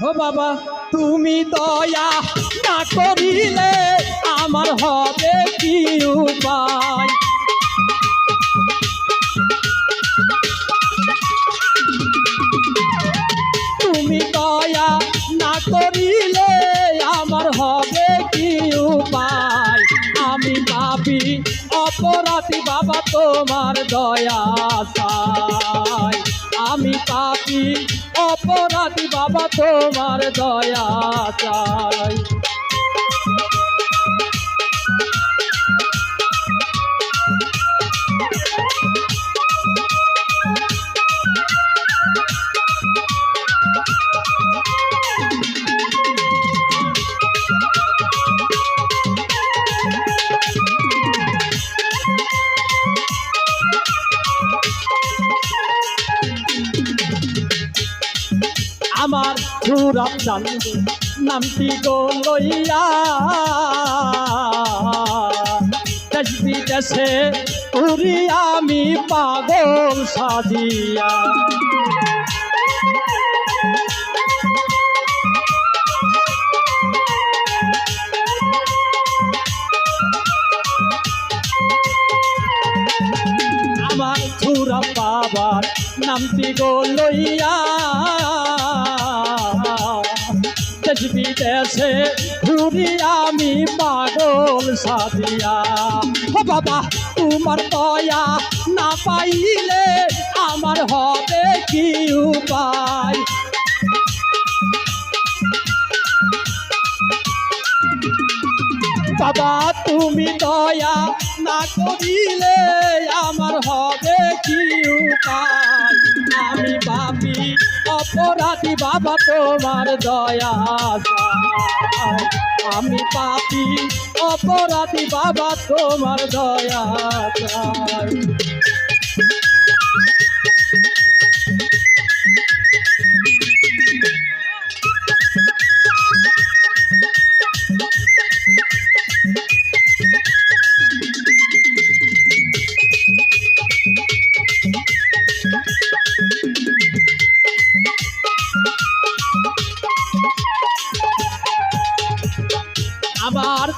বাবা, তুমি দয়া না করিলে আমার হবে কি উপায়? তুমি দয়া না করিলে আমার হবে কি উপায়? আমি পাপি, অপরাধী বাবা, তোমার দয়া আমি পাপি অপরাধী বাবা তোমার দয়া চাই। সুরব চান্দু নামটি গো লইয়া। দেশ উড়ি আমি পাগল সাজিয়া। আমার সুরব বাবার নামটি গো লইয়া। বিদেশে ঘুরি আমি পাগল সাধিয়া ও বাবা, তোমার দয়া না পাইলে আমার হবে কি উপায়? বাবা, তুমি দয়া না করিলে আমার হবে কি উপায় আমি পাপি, অপরাধী বাবা, তোমার দয়া। আমি পাপি, অপরাধী বাবা, তোমার দয়া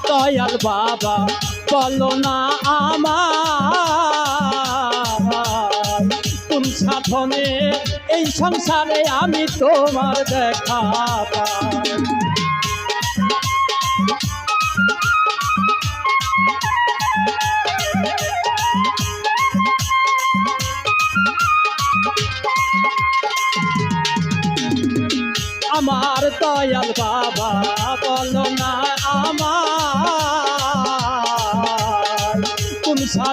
দয়াল বাবা, বলো না আমার কোন সাধনে এই সংসারে আমি তোমার দেখা আমার দয়াল বাবা, বলো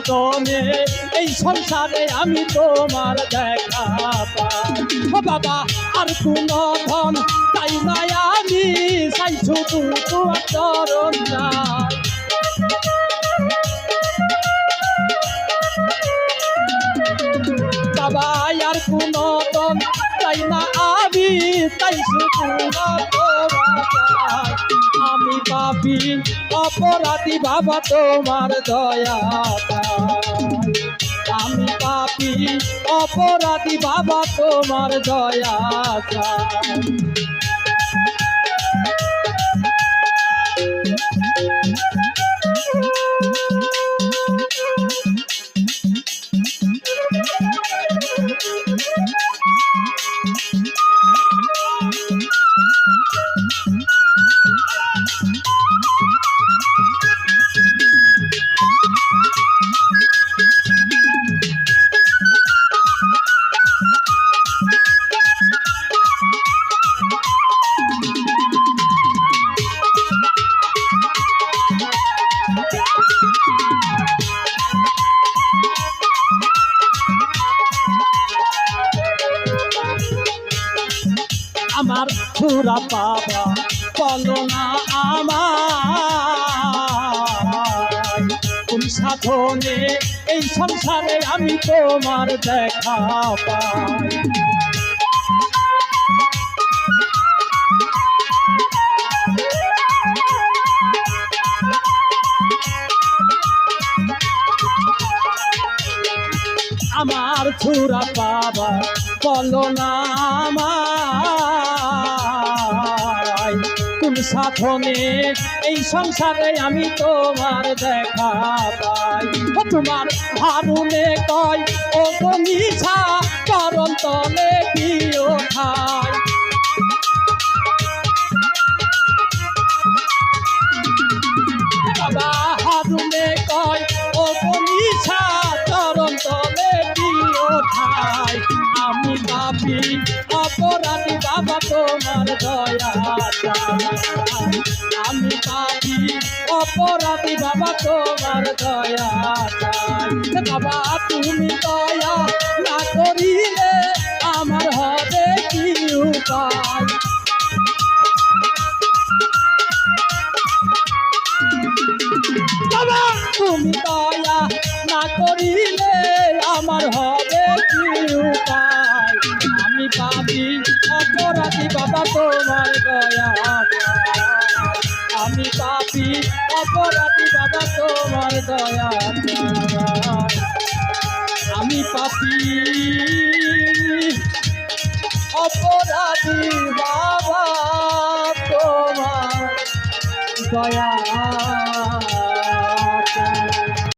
কোন এই সংসারে আমি তোমার দেখা ও বাবা, আর কোন ধন তাই নাই আমি চাইছো তোমার চরণ নাই আমি পাপি অপরাধী বাবা তোমার দয়া আমি পাপি অপরাধী বাবা তোমার দয়া চাই। আমার পুরা বাবা বলো না আমার। কোন সাধনে এই সংসারে আমি তোমার দেখা পাই। আমার ছুরা বাবা বলো না আমার। সাধনে, এই সংসারে আমি তোমার দেখা পাই। তোমার হারুনে কয়, ও মিছা চরণ তলে দিও ঠাই বাবা হারুনে কয়, ও বনিছা চরণ তলে দিও ঠাই আমি অপরাধী বাবা তোমার দয়া আমি পাপি, অপরাধী বাবা তোমার দয়া। বাবা, তুমি দয়া না করিলে আমার হবে কি উপায় আমি পাবি, অপরাধী বাবা তোমার দয়া। আমি পাপি, অপরাধী বাবা তোমার দয়া। আমি পাপি, অপরাধী বাবা তোমার দয়া